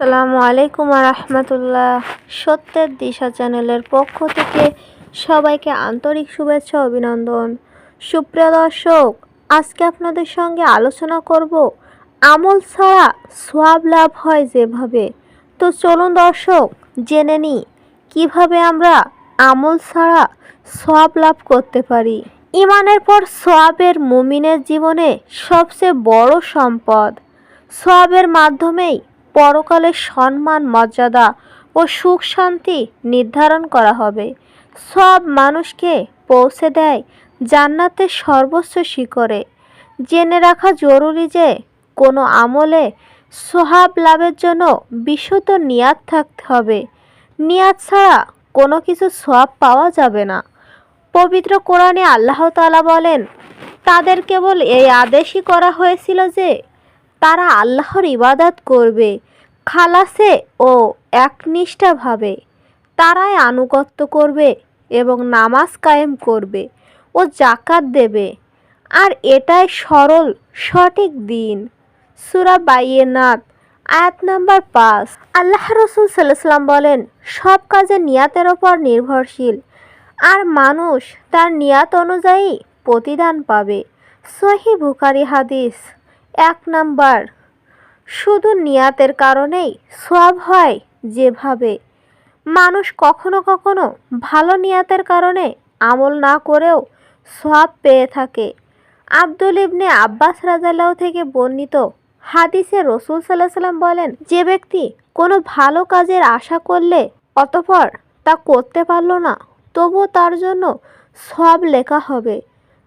আসসালামু আলাইকুম রহমতুল্লাহ। সত্যের দিশা চ্যানেলের পক্ষ থেকে সবাইকে আন্তরিক শুভেচ্ছা অভিনন্দন। সুপ্রিয় দর্শক, আজকে আপনাদের সঙ্গে আলোচনা করব, আমল ছাড়া সোয়াব লাভ হয় যেভাবে। তো চলুন দর্শক, জেনে নিই কীভাবে আমরা আমল ছাড়া সোয়াব লাভ করতে পারি? ইমানের পর সোয়াবের মুমিনের জীবনে সবচেয়ে বড় সম্পদ। সোয়াবের মাধ্যমেই পরকালের সম্মান, মর্যাদা ও সুখ শান্তি নির্ধারণ করা হবে। সব মানুষকে পৌঁছে দেয় জান্নাতের সর্বোচ্চ শিখরে। জেনে রাখা জরুরি যে কোনো আমলে সোহাব লাভের জন্য বিশুদ্ধ নিয়াত থাকতে হবে। নিয়াত ছাড়া কোনো কিছু সোয়াব পাওয়া যাবে না। পবিত্র কোরআনে আল্লাহ তাআলা বলেন, তাদের কেবল এই আদেশই করা হয়েছিল যে তারা আল্লাহর ইবাদত করবে, খালাসে ও একনিষ্ঠাভাবে তারাই আনুগত্য করবে এবং নামাজ কায়েম করবে ও জাকাত দেবে। আর এটাই সরল, সঠিক দিন। সুরা বাইয়েনাথ আয়াত নাম্বার পাঁচ। আল্লাহ রসুল সাল্লাম বলেন, সব কাজে নিয়াতের ওপর নির্ভরশীল। আর মানুষ তার নিয়াত অনুযায়ী প্রতিদান পাবে। সহি বুখারি হাদিস। এক নাম্বার। শুধু নিয়াতের কারণেই সব হয় যেভাবে। মানুষ কখনো কখনো ভালো নিয়াতের কারণে আমল না করেও সব পেয়ে থাকে। আব্দুল ইবনে আব্বাস রাজাল্লাহ থেকে বর্ণিত হাদিসে রসুল সাল্লাহ সাল্লাম বলেন, যে ব্যক্তি কোনো ভালো কাজের আশা করলে অতপর তা করতে পারল না, তবুও তার জন্য সব লেখা হবে।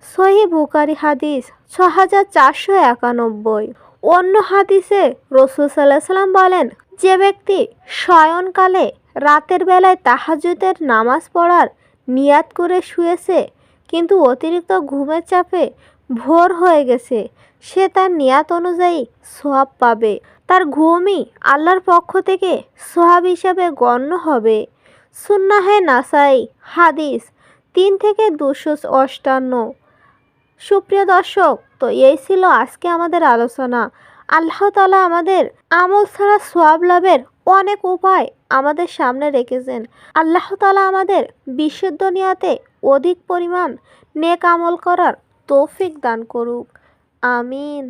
সহি বুকারি হাদিস ছ হাজার চারশো একানব্বই। অন্য হাদিসে রসুল সাল্লাহ সাল্লাম বলেন, যে ব্যক্তি শয়নকালে রাতের বেলায় তাহাজুদের নামাজ পড়ার নিয়াত করে শুয়েছে, কিন্তু অতিরিক্ত ঘুমের চাপে ভোর হয়ে গেছে, সে তার নিয়াত অনুযায়ী সোয়াব পাবে। তার ঘুমই আল্লাহর পক্ষ থেকে সোয়াব হিসাবে গণ্য হবে। সুন্নাহে নাসাই হাদিস তিন থেকে দুশো অষ্টান্ন। সুপ্রিয় দর্শক, তো এই ছিল আজকে আমাদের আলোচনা। আল্লাহ তালা আমাদের আমল ছাড়া সোয়াব লাভের অনেক উপায় আমাদের সামনে রেখেছেন। আল্লাহ তালা আমাদের বিশুদ্ধ নিয়াতে অধিক পরিমাণ নেক আমল করার তৌফিক দান করুক। আমিন।